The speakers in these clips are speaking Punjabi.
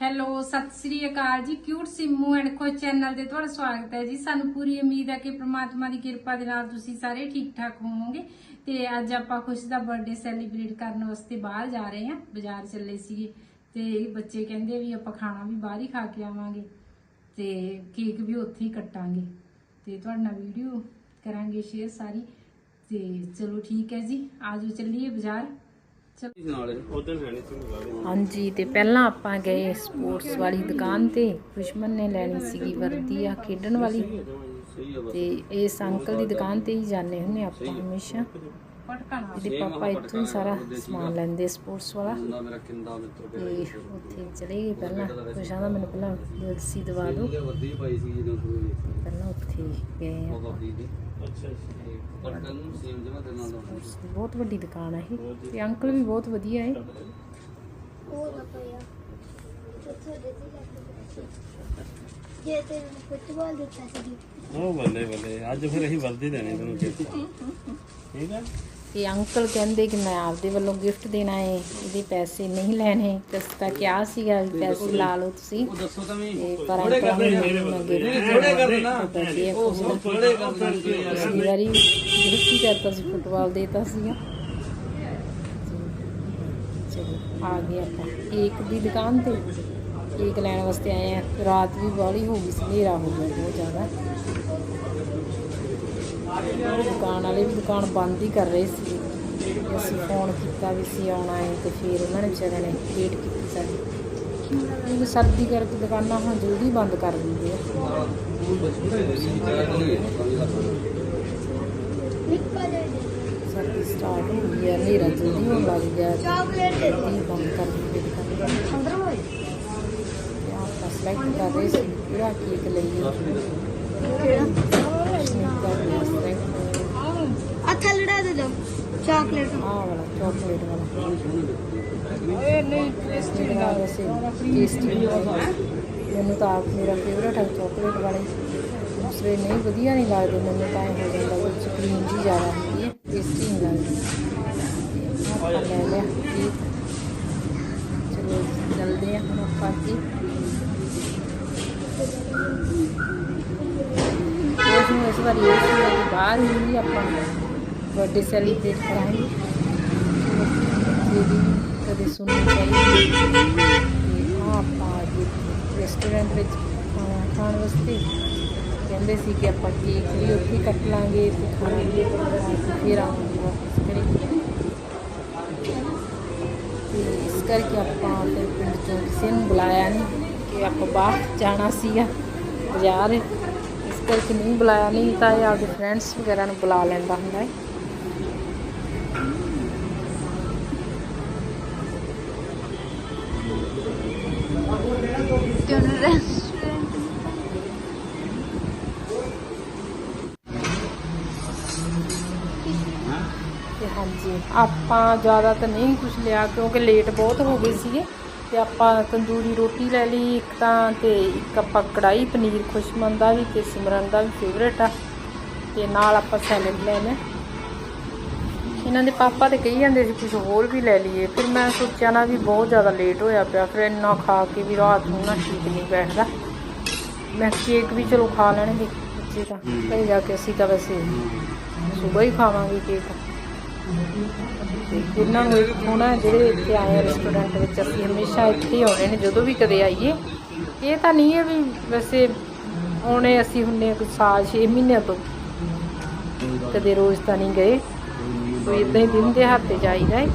ਹੈਲੋ, ਸਤਿ ਸ੍ਰੀ ਅਕਾਲ ਜੀ ਕਿਊਟ ਸਿੰਮੂ ਐਂਡ ਖੋ ਚੈਨਲ ਤੇ ਤੁਹਾਡਾ ਸਵਾਗਤ ਹੈ ਜੀ। ਸਾਨੂੰ ਪੂਰੀ ਉਮੀਦ ਹੈ ਕਿ ਪ੍ਰਮਾਤਮਾ ਦੀ ਕਿਰਪਾ ਦੇ ਨਾਲ ਤੁਸੀਂ ਸਾਰੇ ਠੀਕ ਠਾਕ ਹੋਵੋਗੇ ਤੇ ਅੱਜ ਆਪਾਂ ਖੁਸ਼ ਦਾ ਬਰਥਡੇ ਸੈਲੀਬ੍ਰੇਟ ਕਰਨ ਵਾਸਤੇ ਬਾਹਰ ਜਾ ਰਹੇ ਹਾਂ, ਬਾਜ਼ਾਰ ਚੱਲੇ ਸੀਗੇ ਤੇ ਬੱਚੇ ਕਹਿੰਦੇ ਵੀ ਆਪਾਂ ਖਾਣਾ ਵੀ ਬਾਹਰ ਹੀ ਖਾ ਕੇ ਆਵਾਂਗੇ ਤੇ ਕੇਕ ਵੀ ਉੱਥੇ ਹੀ ਕੱਟਾਂਗੇ ਤੇ ਤੁਹਾਡੇ ਨਾਲ ਵੀਡੀਓ ਕਰਾਂਗੇ ਸ਼ੇਅਰ ਸਾਰੀ ਤੇ ਚਲੋ ਠੀਕ ਹੈ ਜੀ ਆਜੋ ਚੱਲੀਏ ਬਾਜ਼ਾਰ। ਹਾਂਜੀ ਤੇ ਪਹਿਲਾਂ ਆਪਾਂ ਗਏ ਸਪੋਰਟਸ ਵਾਲੀ ਦੁਕਾਨ ਤੇ। ਦੁਸ਼ਮਨ ਨੇ ਲੈਣੀ ਸੀਗੀ ਵਰਦੀ ਆ ਖੇਡਣ ਵਾਲੀ। ਤੇ ਇਸ ਅੰਕਲ ਦੀ ਦੁਕਾਨ ਤੇ ਹੀ ਜਾਂਦੇ ਹੁੰਨੇ ਆਪਾਂ ਹਮੇਸ਼ਾ। ਇਹਦੇ ਪਾਪਾ ਇੱਥੋਂ ਹੀ ਸਾਰਾ ਸਮਾਨ ਲੈਂਦੇ ਸਪੋਰਟਸ ਵਾਲਾ। ਬੰਦਾ ਮੇਰਾ ਕਿੰਦਾ ਮਿੱਤਰ ਤੇ ਉੱਥੇ ਚਲੇ ਗਏ ਪਹਿਲਾਂ। ਖੁਸ਼ਾਂ ਦਾ ਮੈਨੂੰ ਪਹਿਲਾਂ ਜਲਸੀ ਦਵਾ ਦਿਓ। ਉਹਦੇ ਵਰਦੀ ਪਾਈ ਸੀ ਜਦੋਂ ਸੂਈ ਪਹਿਲਾਂ ਉੱਥੇ ਗਏ ਆਪਾਂ ਬਹੁਤ ਵੱਡੀ ਦੁਕਾਨ ਹੈ ਇਹ ਤੇ ਅੰਕਲ ਵੀ ਬਹੁਤ ਵਧੀਆ ਹੈ। ਉਹ ਬਤਾਇਆ ਕਿੱਥੋਂ ਦਿੱਤੀ ਜੇ ਤੇ ਫੁੱਟਬਾਲ ਦਿੱਤਾ ਸੀ। ਉਹ ਬੱਲੇ ਬੱਲੇ ਅੱਜ ਫਿਰ ਅਸੀਂ ਵਰਦੀ ਦੇਣੀ ਤੈਨੂੰ ਠੀਕ ਹੈ? ਤੇ ਅੰਕਲ ਕਹਿੰਦੇ ਕਿ ਮੈਂ ਆਪਦੇ ਵੱਲੋਂ ਗਿਫਟ ਦੇਣਾ ਹੈ ਇਹਦੇ ਪੈਸੇ ਨਹੀਂ ਲੈਣੇ। ਤੇ ਕਿਹਾ ਸੀਗਾ ਵੀ ਪੈਸੇ ਲਾ ਲਓ ਤੁਸੀਂ। ਉਹ ਦੱਸੋ ਤਾਂ ਵੀ। ਪਰ ਅੰਕਲ ਥੋੜੇ ਕਰਨਾ ਪੈਸੇ ਉਹ ਸਭ ਥੋੜੇ ਕਰਨਾ ਪਿਛਲੀ ਵਾਰੀ ਗਿਫਟ ਹੀ ਕਰਤਾ ਸੀ ਫੁੱਟਬਾਲ ਦੇਤਾ ਸੀਗਾ। ਚਲੋ ਆ ਗਏ ਆਪਾਂ। ਕੇਕ ਦੀ ਦੁਕਾਨ ਤੇ ਕੇਕ ਲੈਣ ਵਾਸਤੇ ਆਏ ਆ। ਰਾਤ ਵੀ ਬਾਹਲੀ ਹੋ ਗਈ ਸੀ ਹਨੇਰਾ ਹੋ ਗਿਆ ਬਹੁਤ ਜ਼ਿਆਦਾ। ਦੁਕਾਨ ਵਾਲੇ ਵੀ ਦੁਕਾਨ ਬੰਦ ਹੀ ਕਰ ਰਹੇ ਸੀ। ਅਸੀਂ ਫੋਨ ਕੀਤਾ ਵੀ ਸੀ ਆਉਣਾ ਹੈ ਤੇ ਫਿਰ ਉਹਨਾਂ ਨੇ ਵਿਚਾਰਿਆਂ ਨੇ ਵੇਟ ਕੀਤੀ ਸਾਡੀ। ਕਿਉਂਕਿ ਸਰਦੀ ਕਰਕੇ ਦੁਕਾਨਾਂ ਹੁਣ ਜਲਦੀ ਬੰਦ ਕਰ ਦਿੰਦੇ ਆ। ਸਰਦੀ ਸਟਾਰਟ ਹੋ ਗਈ ਹੈ ਹਨੇਰਾ ਜਲਦੀ ਹੋਣ ਲੱਗ ਗਿਆ। ਚਾਕਲੇਟ। ਬੰਦ ਕਰ ਦਿੰਦੇ ਅੰਦਰ ਹੋਏ ਤੇ ਆਪਾਂ ਸਿਲੈਕਟ ਕਰ ਰਹੇ ਸੀ ਕਿਹੜਾ ਕੇਕ ਲਈਏ। ਆ ਦੋ ਚਾਕਲੇਟ। ਆਹ ਵਾਲਾ ਚਾਕਲੇਟ ਵਾਲਾ। ਇਹ ਨਹੀਂ ਟੇਸਟੀ ਨਹੀਂ ਵੈਸੇ ਟੇਸਟੀ ਮੈਨੂੰ ਤਾਂ ਆਪ ਮੇਰਾ ਫੇਵਰਟ ਹੈ ਚਾਕਲੇਟ ਵਾਲੇ। ਦੂਸਰੇ ਨਹੀਂ ਵਧੀਆ ਨਹੀਂ ਲੱਗਦੇ। ਮੈਨੂੰ ਤਾਂ ਇਹ ਹੋ ਜਾਂਦਾ ਵਿੱਚ ਕਰੀਮ ਜੀ ਜ਼ਿਆਦਾ ਹੁੰਦੀ ਹੈ। ਟੇਸਟੀ ਨਹੀਂ ਲੱਗਦੀ। ਆਪਾਂ ਲੈ ਲਿਆ ਕੇਕ ਚਲੋ ਚੱਲਦੇ ਆ ਹੁਣ ਆਪਾਂ ਅੱਗੇ। ਉਸ ਨੂੰ ਇਸ ਵਾਰੀ ਇਹ ਸੀ ਬਾਹਰ ਹੀ ਆਪਾਂ ਬਰਥਡੇ ਸੈਲੀਬ੍ਰੇਟ ਕਰਾਂਗੇ। ਜਿਹੜੀ ਕਦੇ ਸੁਣਨੀ ਚਾਹੀਦੀ ਤੇ ਆਪਾਂ ਅੱਜ ਰੈਸਟੋਰੈਂਟ ਵਿੱਚ ਖਾਣਾ ਖਾਣ ਵਾਸਤੇ ਕਹਿੰਦੇ ਸੀ ਕਿ ਆਪਾਂ ਕੇਕ ਵੀ ਉੱਥੇ ਕੱਟ ਲਾਂਗੇ ਤੇ ਖਾਵਾਂਗੇ ਫਿਰ ਆਵਾਂਗੇ ਵਾਪਸ ਕਰੇ। ਇਸ ਕਰਕੇ ਆਪਾਂ ਫਿਰ ਪਿੰਡ ਚੋਂ ਕਿਸੇ ਨੂੰ ਬੁਲਾਇਆ ਨਹੀਂ ਕਿ ਆਪਾਂ ਬਾਹਰ ਜਾਣਾ ਸੀਗਾ ਬਾਜ਼ਾਰ। ਕਰਕੇ ਨਹੀਂ ਬੁਲਾਇਆ ਨਹੀਂ ਤਾਂ ਇਹ ਆਪਦੇ ਫਰੈਂਡਸ ਵਗੈਰਾ ਨੂੰ ਬੁਲਾ ਲੈਂਦਾ ਹੁੰਦਾ ਹੈ। ਹਾਂਜੀ ਆਪਾਂ ਜ਼ਿਆਦਾ ਤਾਂ ਨਹੀਂ ਕੁਝ ਲਿਆ ਕਿਉਂਕਿ ਲੇਟ ਬਹੁਤ ਹੋ ਗਏ ਸੀਗੇ। ਤੇ ਆਪਾਂ ਤੰਦੂਰੀ ਰੋਟੀ ਲੈ ਲਈ ਇੱਕ ਤਾਂ ਤੇ ਇੱਕ ਆਪਾਂ ਕੜਾਈ ਪਨੀਰ ਖੁਸ਼ਮਨ ਦਾ ਵੀ ਤੇ ਸਿਮਰਨ ਦਾ ਵੀ ਫੇਵਰੇਟ ਆ। ਤੇ ਨਾਲ ਆਪਾਂ ਸੈਲਡ ਲੈ ਲਿਆ ਇਹਨਾਂ ਦੇ ਪਾਪਾ ਤੇ ਕਹੀ ਜਾਂਦੇ ਸੀ ਕੁਝ ਹੋਰ ਵੀ ਲੈ ਲਈਏ। ਫਿਰ ਮੈਂ ਸੋਚਿਆ ਨਾ ਵੀ ਬਹੁਤ ਜ਼ਿਆਦਾ ਲੇਟ ਹੋਇਆ ਪਿਆ। ਫਿਰ ਇੰਨਾ ਖਾ ਕੇ ਵੀ ਰਾਤ ਨੂੰ ਨਾ ਠੀਕ ਨਹੀਂ ਬੈਠਦਾ। ਮੈਂ ਕੇਕ ਵੀ ਚਲੋ ਖਾ ਲੈਣਗੇ ਬੱਚੇ ਤਾਂ। ਘਰੇ ਜਾ ਕੇ ਅਸੀਂ ਤਾਂ ਵੈਸੇ ਸਵੇਰ ਹੀ ਖਾਵਾਂਗੇ ਕੇਕ ਤੇ ਇਹਨਾਂ ਨੂੰ ਇੱਥੋਂ ਨਾ ਜਿਹੜੇ ਇੱਥੇ ਆਏ ਰੈਸਟੋਰੈਂਟ ਵਿੱਚ, ਅਸੀਂ ਹਮੇਸ਼ਾ ਇੱਥੇ ਹੀ ਆਉਂਦੇ ਨੇ, ਜਦੋਂ ਵੀ ਕਦੇ ਆਈਏ। ਇਹ ਤਾਂ ਨਹੀਂ ਹੈ ਵੀ ਵੈਸੇ ਆਉਣੇ ਅਸੀਂ ਹੁੰਨੇ ਕੁਝ ਸਾਲ 6 ਮਹੀਨਿਆਂ ਤੋਂ। ਕਦੇ ਰੋਜ਼ ਤਾਂ ਨਹੀਂ ਗਏ। ਕੋਈ ਇਦਾਂ ਹੀ ਦਿਨ ਦੇ ਹੱਥੇ ਜਾਈਦਾ ਹੈ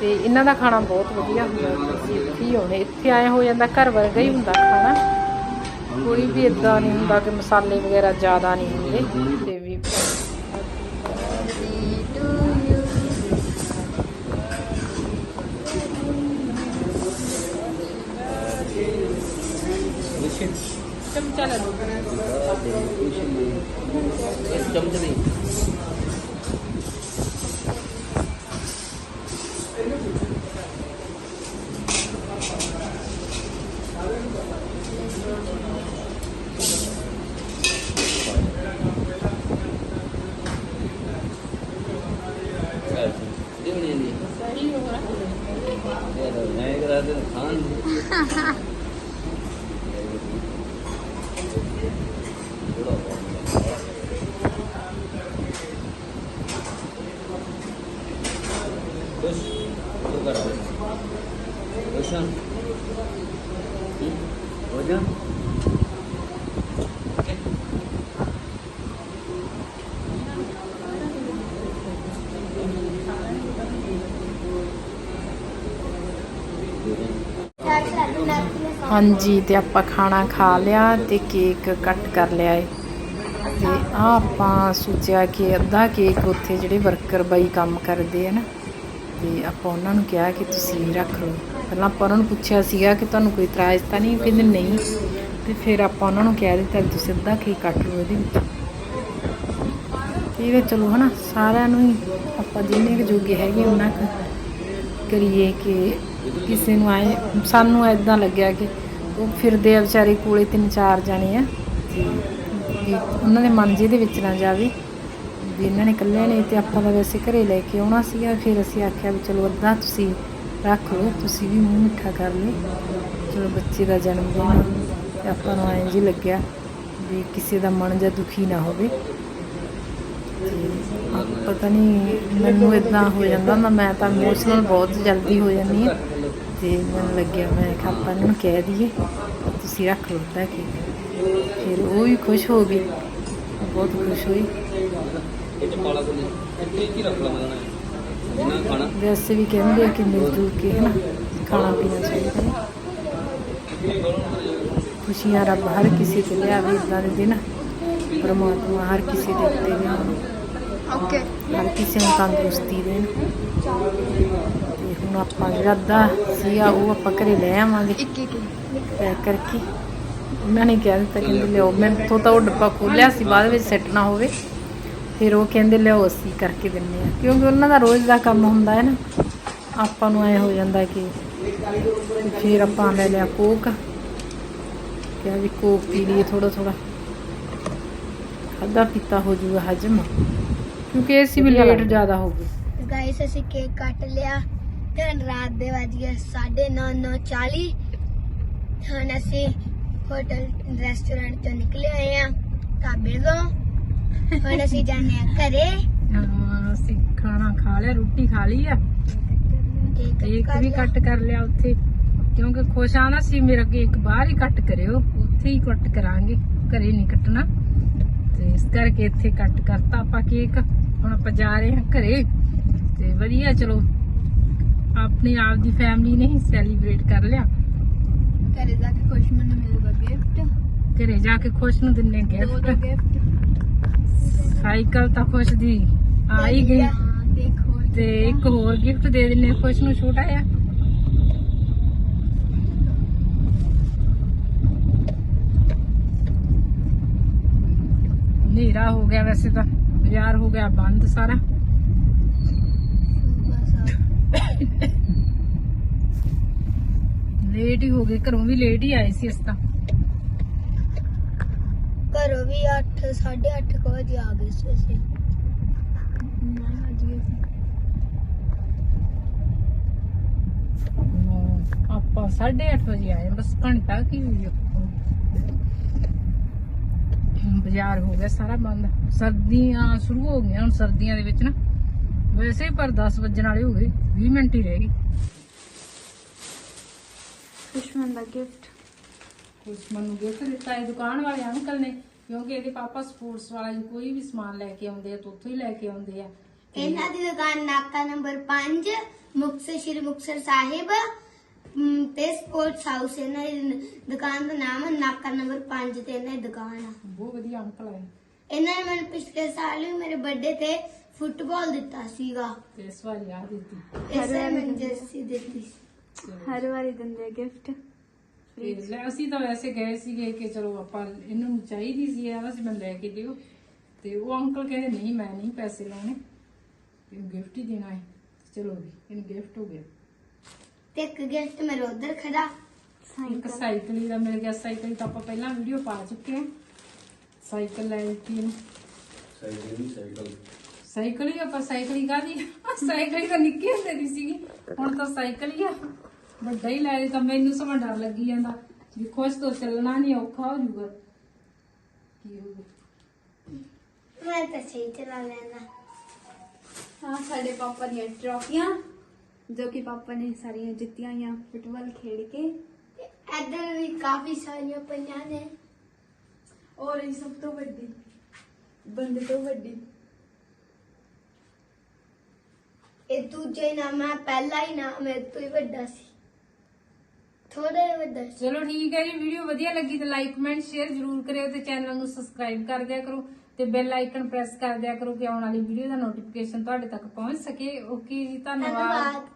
ਤੇ ਇਹਨਾਂ ਦਾ ਖਾਣਾ ਬਹੁਤ ਵਧੀਆ ਹੁੰਦਾ, ਅਸੀਂ ਇੱਥੇ ਹੀ ਆਉਣੇ। ਇੱਥੇ ਆਏ ਹੋ ਜਾਂਦਾ, ਘਰ ਵਰਗਾ ਹੀ ਹੁੰਦਾ ਖਾਣਾ। ਕੋਈ ਵੀ ਇਦਾਂ ਨਹੀਂ ਹੁੰਦਾ ਕਿ ਮਸਾਲੇ ਵਗੈਰਾ ਜ਼ਿਆਦਾ ਨਹੀਂ ਹੁੰਦੇ, ਤੇ ਵੀ ਨਹੀਂ ਨਹੀਂ ਸਹੀ ਹੋ ਰਿਹਾ ਮੈਂ ਕਰਾ ਦੇ ਖਾਨ ਚਾਰ ਸਾਲ ਨਾਲ ਹਾਂਜੀ, ਤੇ ਆਪਾਂ ਖਾਣਾ ਖਾ ਲਿਆ ਤੇ ਕੇਕ ਕੱਟ ਕਰ ਲਿਆ ਏ। ਤੇ ਆ ਆਪਾਂ ਸੋਚਿਆ ਕਿ ਅੱਧਾ ਕੇਕ ਉੱਥੇ ਜਿਹੜੇ ਵਰਕਰ ਬਾਈ ਕੰਮ ਕਰਦੇ ਆ ਨਾ, ਤੇ ਆਪਾਂ ਉਹਨਾਂ ਨੂੰ ਕਿਹਾ ਕਿ ਤੁਸੀਂ ਰੱਖ ਲਓ। ਪਹਿਲਾਂ ਆਪਾਂ ਉਹਨਾਂ ਨੂੰ ਪੁੱਛਿਆ ਸੀਗਾ ਕਿ ਤੁਹਾਨੂੰ ਕੋਈ ਇਤਰਾਜ਼ ਤਾਂ ਨਹੀਂ? ਕਹਿੰਦੇ ਨਹੀਂ। ਤੇ ਫਿਰ ਆਪਾਂ ਉਹਨਾਂ ਨੂੰ ਕਹਿ ਦਿੱਤਾ ਕਿ ਤੁਸੀਂ ਅੱਧਾ ਕੇਕ ਕੱਟ ਲਓ ਇਹਦੇ ਵਿੱਚ। ਤੇ ਇਹ ਚਲੋ ਹਨਾ, ਸਾਰਿਆਂ ਨੂੰ ਹੀ ਆਪਾਂ ਜਿੰਨੇ ਕੁ ਜੋਗੇ ਹੈਗੇ, ਉਹਨਾਂ ਕਰੀਏ ਕਿ ਕਿਸੇ ਨੂੰ ਆਏ ਸਾਨੂੰ ਐਦਾਂ ਲੱਗਿਆ ਕਿ ਉਹ ਫਿਰਦੇ ਆ ਵਿਚਾਰੇ ਕੋਲੇ ਤਿੰਨ ਚਾਰ ਜਾਣੇ ਆ। ਵੀ ਉਹਨਾਂ ਦੇ ਮਨ ਜਿਹਦੇ ਵਿੱਚ ਨਾ ਜਾਵੇ, ਵੀ ਇਹਨਾਂ ਨੇ ਇਕੱਲੇ ਨੇ ਤੇ ਆਪਾਂ ਤਾਂ ਵੈਸੇ ਘਰੇ ਲੈ ਕੇ ਆਉਣਾ ਸੀਗਾ, ਫਿਰ ਅਸੀਂ ਆਖਿਆ ਵੀ ਚਲੋ ਅੱਧਾ ਤੁਸੀਂ ਰੱਖ ਲਓ, ਤੁਸੀਂ ਵੀ ਮੂੰਹ ਮਿੱਠਾ ਕਰ ਲਓ। ਚਲੋ ਬੱਚੇ ਦਾ ਜਨਮ ਦਿਨ ਤੇ ਆਪਾਂ ਨੂੰ ਐਂ ਜੀ ਲੱਗਿਆ ਵੀ ਕਿਸੇ ਦਾ ਮਨ ਜਾਂ ਦੁਖੀ ਨਾ ਹੋਵੇ। ਪਤਾ ਨਹੀਂ ਮੈਨੂੰ ਇਦਾਂ ਹੋ ਜਾਂਦਾ ਨਾ ਮੈਂ ਤਾਂ ਇਮੋਸ਼ਨਲ ਬਹੁਤ ਜਲਦੀ ਹੋ ਜਾਂਦੀ ਹਾਂ। ਤੇ ਮੈਨੂੰ ਲੱਗਿਆ ਮੈਂ ਕਿਹਾ ਆਪਾਂ ਨੂੰ ਕਹਿ ਦਈਏ ਤੁਸੀਂ ਰੱਖ ਲਓ ਤਾਂ ਕਿ ਫਿਰ ਉਹ ਵੀ ਖੁਸ਼ ਹੋ ਗਈ ਬਹੁਤ ਖੁਸ਼ ਹੋਈ। ਵੈਸੇ ਵੀ ਕਹਿੰਦੇ ਆ ਕਿ ਮਿਲ ਜੁਲ ਕੇ ਹੈ ਨਾ ਖਾਣਾ ਪੀਣਾ ਚਾਹੀਦਾ ਖੁਸ਼ੀਆਂ ਰੱਬ ਹਰ ਕਿਸੇ ਤੇ ਲਿਆਵੇ ਇਦਾਂ ਦੇ ਦਿਨ ਪਰਮਾਤਮਾ ਹਰ ਕਿਸੇ ਦੇ ਉੱਤੇ ਲਿਆਵੇ। ਓਕੇ ਹਰ ਕਿਸੇ ਨੂੰ ਤੰਦਰੁਸਤੀ ਦੇਣ। ਹੁਣ ਆਪਾਂ ਜਿਹੜਾ ਅੱਧਾ ਸੀਗਾ ਉਹ ਆਪਾਂ ਘਰੇ ਲੈ ਆਵਾਂਗੇ। ਇੱਕ ਇੱਕ ਪੈਕ ਕਰਕੇ। ਉਹਨਾਂ ਨੇ ਕਹਿ ਦਿੱਤਾ ਕਹਿੰਦੇ ਲਿਓ ਮੈਂ ਤੋਂ ਤਾਂ ਉਹ ਡੱਬਾ ਖੋਲਿਆ ਸੀ ਬਾਅਦ ਵਿੱਚ ਸੈੱਟ ਨਾ ਹੋਵੇ। ਫਿਰ ਉਹ ਕਹਿੰਦੇ ਲਿਓ ਅਸੀਂ ਕਰਕੇ ਦਿੰਨੇ ਆ ਕਿਉਂਕਿ ਉਹਨਾਂ ਦਾ ਰੋਜ਼ ਦਾ ਕੰਮ ਹੁੰਦਾ ਹੈ ਨਾ। ਆਪਾਂ ਨੂੰ ਐ ਹੋ ਜਾਂਦਾ ਕਿ ਫਿਰ ਆਪਾਂ ਲੈ ਲਿਆ ਕੋਕ। ਕਿਹਾ ਵੀ ਕੋਕ ਪੀ ਲਈਏ ਥੋੜਾ ਥੋੜਾ ਖਾਧਾ ਪੀਤਾ ਹੋ ਜੂਗਾ ਹਜਮ। ਕਿਉਂਕਿ ਇਹ ਸੀ ਵੀ ਲੇਟ ਜ਼ਿਆਦਾ ਹੋ ਗਈ। ਗਾਇਸ ਅਸੀਂ ਕੇਕ ਕੱਟ ਲਿਆ। ਤੇ ਰਾਤ ਦੇ ਵੱਜ ਗਏ 9:30 ਹੁਣ ਅਸੀਂ ਹੋਟਲ ਰੈਸਟੋਰੈਂਟ ਤੋਂ ਨਿਕਲੇ ਆਏ ਆ ਢਾਬੇ ਤੋਂ। ਹੁਣ ਅਸੀਂ ਜਾਂਦੇ ਆ ਘਰੇ। ਹਾਂ, ਅਸੀਂ ਖਾਣਾ ਖਾ ਲਿਆ, ਰੋਟੀ ਖਾ ਲਈ ਆ। ਕੇਕ ਵੀ ਕੱਟ ਕਰ ਲਿਆ ਉੱਥੇ। ਕਿਉਂਕਿ ਖੁਸ਼ ਆਣਾ ਸੀ, ਮੇਰਾ ਕੇਕ ਬਾਹਰ ਹੀ ਕੱਟ ਕਰਿਓ। ਉੱਥੇ ਹੀ ਕੱਟ ਕਰਾਂਗੇ, ਘਰੇ ਨਹੀਂ ਕੱਟਣਾ। ਤੇ ਇਸ ਕਰਕੇ ਇੱਥੇ ਕੱਟ ਕਰਤਾ ਆਪਾਂ ਕੇਕ। ਹੁਣ ਆਪਾਂ ਜਾ ਰਹੇ ਹਾਂ ਘਰੇ। ਤੇ ਵਧੀਆ, ਚਲੋ। ਆਪਣੀ ਆਪ ਦੀ ਫੈਮਿਲੀ ਨੇ ਹੀ ਸੈਲੀਬ੍ਰੇਟ ਕਰ ਲਿਆ। ਘਰੇ ਜਾ ਕੇ ਖੁਸ਼ ਮੈਨੂੰ ਮਿਲੂਗਾ ਗਿਫਟ ਘਰੇ ਜਾ ਕੇ ਖੁਸ਼ ਨੂੰ ਦਿੰਨੇ ਗਿਫਟ ਸਾਈਕਲ ਤਾਂ ਖੁਸ਼ ਦੀ ਆ ਹੀ ਗਈ। ਤੇ ਇੱਕ ਹੋਰ ਗਿਫਟ ਦੇ ਦਿੰਨੇ ਖੁਸ਼ ਨੂੰ ਛੋਟਾ ਆ ਹਨੇਰਾ ਹੋ ਗਿਆ ਵੈਸੇ ਤਾਂ ਬਾਜ਼ਾਰ ਹੋ ਗਿਆ ਬੰਦ ਸਾਰਾ। ਲੇਟ ਹੀ ਹੋ ਗਏ ਘਰੋਂ ਵੀ ਲੇਟ ਹੀ ਆਏ ਸੀ ਅਸੀਂ ਤਾਂ। ਘਰੋਂ ਵੀ 8 8:30 ਵਜੇ ਆ ਗਏ ਸੀ ਅਸੀਂ। ਆਪਾਂ 8:30 ਵਜੇ ਆਏ ਬਸ ਘੰਟਾ ਕੀ ਹੋਈ ਬਾਜ਼ਾਰ ਹੋ ਗਿਆ ਸਾਰਾ ਬੰਦ। ਸਰਦੀਆਂ ਸ਼ੁਰੂ ਹੋ ਗਈਆਂ ਹੁਣ ਸਰਦੀਆਂ ਦੇ ਵਿੱਚ ਨਾ ਵੈਸੇ ਪਰ 10 ਵਜਣ ਵਾਲੇ ਹੋ ਗਏ। 20 ਮਿੰਟ ਹੀ ਰਹਿ ਗਏ। ਦੁਸ਼ਮਣ ਦਾ ਗਿਫਟ ਕੁਛ ਮੈਨੂੰ ਗਿਫਟ ਦਿੱਤਾ ਹੈ ਦੁਕਾਨ ਵਾਲੇ ਅੰਕਲ ਨੇ ਕਿਉਂਕਿ ਇਹਦੇ ਪਾਪਾ ਸਪੋਰਟਸ ਵਾਲਾ ਜੀ ਕੋਈ ਵੀ ਸਮਾਨ ਲੈ ਕੇ ਆਉਂਦੇ ਆ ਤਾਂ ਉੱਥੋਂ ਹੀ ਲੈ ਕੇ ਆਉਂਦੇ ਆ। ਇਹਨਾਂ ਦੀ ਦੁਕਾਨ ਨਾਕਾ ਨੰਬਰ 5 ਮੁਕਤਸਰ ਸ਼੍ਰੀ ਮੁਕਤਸਰ ਸਾਹਿਬ ਤੇ ਸਪੋਰਟਸ ਹਾਊਸ ਇਹਨਾਂ ਦੀ ਦੁਕਾਨ ਦਾ ਨਾਮ ਹੈ ਨਾਕਾ ਨੰਬਰ 5 ਤੇ ਇਹਨਾਂ ਦੀ ਦੁਕਾਨ ਆ। ਬਹੁਤ ਵਧੀਆ ਅੰਕਲ ਹੈ ਇਹਨਾਂ ਨੇ ਮੈਨੂੰ ਪਿਛਲੇ ਸਾਲ ਵੀ ਮੇਰੇ ਬਰਥਡੇ ਤੇ ਫੁੱਟਬਾਲ ਦਿੱਤਾ ਸੀਗਾ। ਤੇ ਇਸ ਵਾਰ ਯਾਦ ਦਿੱਤੀ। ਇਸੇ ਮੈਨੂੰ ਜਰਸੀ ਦਿੱਤੀ ਸੀ। ਹਰ ਵਾਰੀ ਦਿੰਦੇ ਗਿਫਟ ਤੇ ਲੈ ਅਸੀਂ ਤਾਂ ਵੈਸੇ ਗਏ ਸੀਗੇ ਕਿ ਚਲੋ ਆਪਾਂ ਇਹਨਾਂ ਨੂੰ ਚਾਹੀਦੀ ਸੀ ਆ ਸੀ ਮੈਂ ਲੈ ਕੇ ਦਿਓ। ਤੇ ਉਹ ਅੰਕਲ ਕਹਿੰਦੇ ਨਹੀਂ ਮੈਂ ਨਹੀਂ ਪੈਸੇ ਲਾਉਣੇ ਇਹਨੂੰ ਗਿਫਟ ਹੀ ਦੇਣਾ ਹੈ ਚਲੋ ਵੀ ਇਹਨੂੰ ਗਿਫਟ ਹੋ ਗਿਆ। ਤੇ ਇੱਕ ਗਿਫਟ ਮੇਰੇ ਉਧਰ ਖੜਾ। ਇੱਕ ਸਾਈਕਲ ਹੀ ਦਾ ਮਿਲ ਗਿਆ। ਸਾਈਕਲ ਤਾਂ ਆਪਾਂ ਪਹਿਲਾਂ ਵੀਡੀਓ ਪਾ ਚੁੱਕੇ ਹਾਂ। ਸਾਈਕਲ ਲੈ ਦਿੱਤੀ ਇਹਨੂੰ ਸਾਈਕਲ ਹੀ ਆਪਾਂ ਸਾਈਕਲ ਹੀ ਕਾਦੀ ਸਾਈਕਲ ਹੀ ਤਾਂ ਨਿੱਕੇ ਹੁੰਦੇ ਦੀ ਸੀਗੀ। ਹੁਣ ਤਾਂ ਸਾਈਕਲ ਹੀ ਆ। ਵੱਡਾ ਹੀ ਲੈ ਤਾਂ ਮੈਨੂੰ ਸਮਾਂ ਡਰ ਲੱਗੀ ਜਾਂਦਾ। ਵੀ ਖੁਸ਼ ਤੋਂ ਚੱਲਣਾ ਨਹੀਂ ਔਖਾ ਹੋ ਕੀ ਹੋਊਗਾ ਮੈਂ ਤਾਂ ਸਹੀ ਚਲਾ ਲੈਣਾ ਹਾਂ ਸਾਡੇ ਪਾਪਾ ਦੀਆਂ ਟਰਾਫੀਆਂ ਜੋ ਕਿ ਪਾਪਾ ਨੇ ਸਾਰੀਆਂ ਜਿੱਤੀਆਂ ਆ ਫੁੱਟਬਾਲ ਖੇਡ ਕੇ। ਤੇ ਇੱਧਰ ਵੀ ਕਾਫੀ ਸਾਰੀਆਂ ਪਈਆਂ ਨੇ। ਔਰ ਇਹ ਸਭ ਤੋਂ ਵੱਡੀ ਬੰਦੇ ਤੋਂ ਵੱਡੀ ਇਹ ਦੂਜੇ ਇਨਾਮ ਹੈ ਪਹਿਲਾ ਇਨਾਮ ਇਹ ਤੋਂ ਹੀ ਵੱਡਾ ਸੀ। ਥੋੜਾ ਜਿਹਾ ਵੱਡਾ ਸੀ। ਚਲੋ ਠੀਕ ਹੈ ਜੀ ਵੀਡੀਓ ਵਧੀਆ ਲੱਗੀ ਤਾਂ ਲਾਈਕ ਕਮੈਂਟ ਸ਼ੇਅਰ ਜ਼ਰੂਰ ਕਰਿਓ ਤੇ ਚੈਨਲ ਨੂੰ ਸਬਸਕ੍ਰਾਈਬ ਕਰ ਦਿਆ ਕਰੋ ਤੇ ਬੈਲ ਆਈਕਨ ਪ੍ਰੈਸ ਕਰ ਦਿਆ ਕਰੋ ਕਿ ਆਉਣ ਵਾਲੀ ਵੀਡੀਓ ਦਾ ਨੋਟੀਫਿਕੇਸ਼ਨ ਤੁਹਾਡੇ ਤੱਕ ਪਹੁੰਚ ਸਕੇ। ਓਕੇ ਜੀ ਧੰਨਵਾਦ। ਧੰਨਵਾਦ।